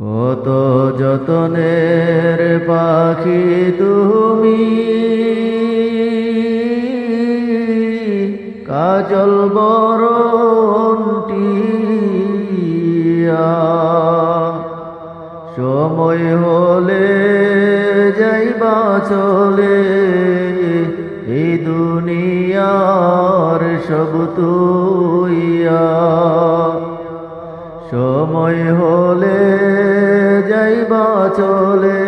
কত যতনের পাখি তুমি। কাজল বরন্টিয়া সময় হলে যাইবা চলে। এই দুনিয়ার সব তুইয়া। সময় হলে যাইবা চলে,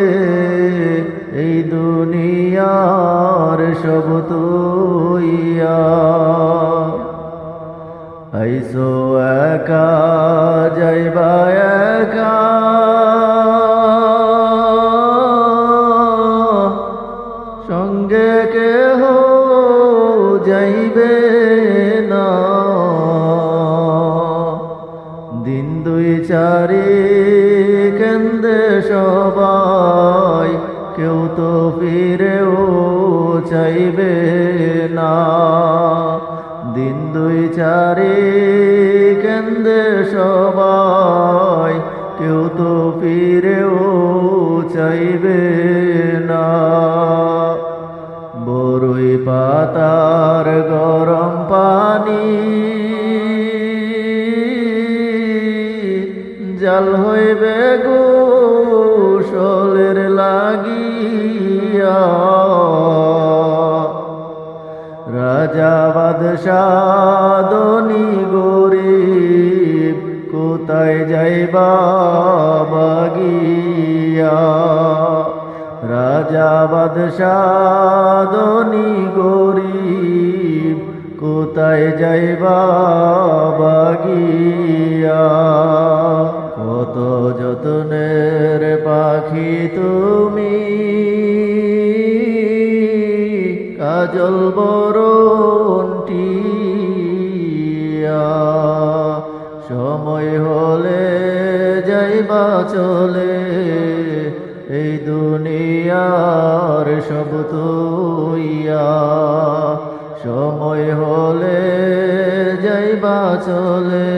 এই দুনিয়ার সব তুইয়া আইসো একা, যাইবা একা। সঙ্গে কেহ যাইবে দুই চারি কেন্দ্রে সবাই কেউ তো ফিরেও চাইবে না। দিন দুই চারি কেন্দ্রে সবাই কেউ তো ফিরেও চাইবে না। বরুই পাতার জাল হইবে গোসলের লাগিয়া। রাজা বাদশাদনি গরিব, কোথায় যাইবা বাগিয়া? রাজা বাদশাদনি গরিব, কোথায় যাইবা বাগিয়া? কাজল বরন্টিয়া সময় হলে যাইবা চলে, এই দুনিয়ার সব তুইয়া সময় হলে যাইবা চলে,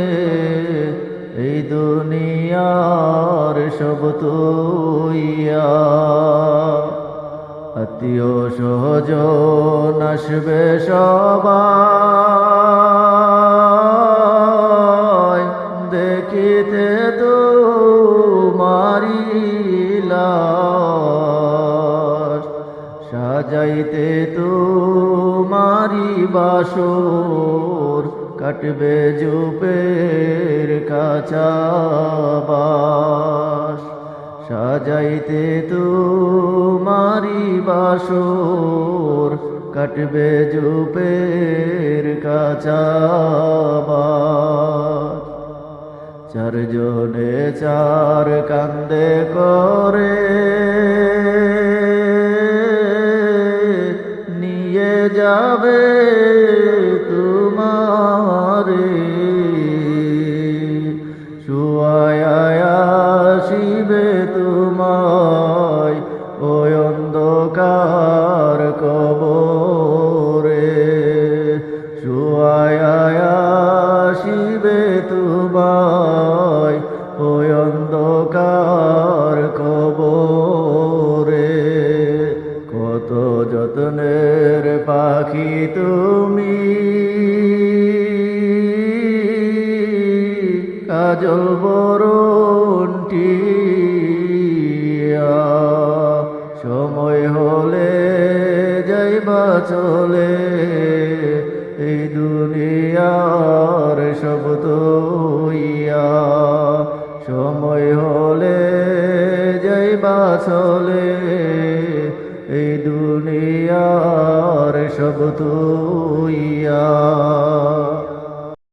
এই দুনিয়ার সব তুইয়া আত্মীয় সহজন আসবে সবাই। দেখিতে তো মারিলা সাজাইতে তো মারি বাসর, কাটবে জুপের কাঁচা বাস, সাজাইতে তো বাসর কাটবে জুপের কাঁচা বাস চারজনে চার কান্দে করে নিয়ে যাবে তোমারে। শুয়ায়াসিবে অন্ধকার কবরে। কত যত্নের পাখি তুমি। কাজল বরন্টিয়া সময় হলে যাইবা চলে। এই দুনিয়ার সব তুইয়া চলে এই দুনিয়ার সব তুইয়া